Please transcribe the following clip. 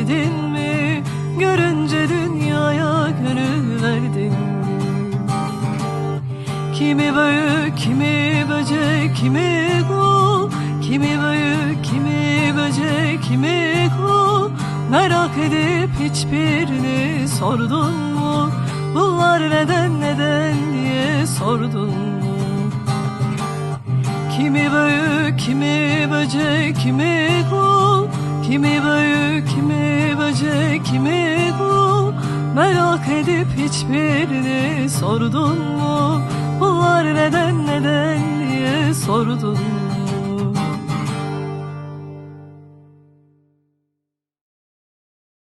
verdin mi? Görünce dünyaya gönül verdin Kimi büyük, kimi böcek, kimi kul Kimi büyük, kimi böcek, kimi kul Merak edip hiçbirini sordun mu? Bunlar neden neden diye sordun mu? Kimi büyük, kimi böcek, kimi kul Kimi büyük, kimi böcek, kimi kul Merak edip hiçbirini sordun mu? Bunlar neden neden diye sordun mu?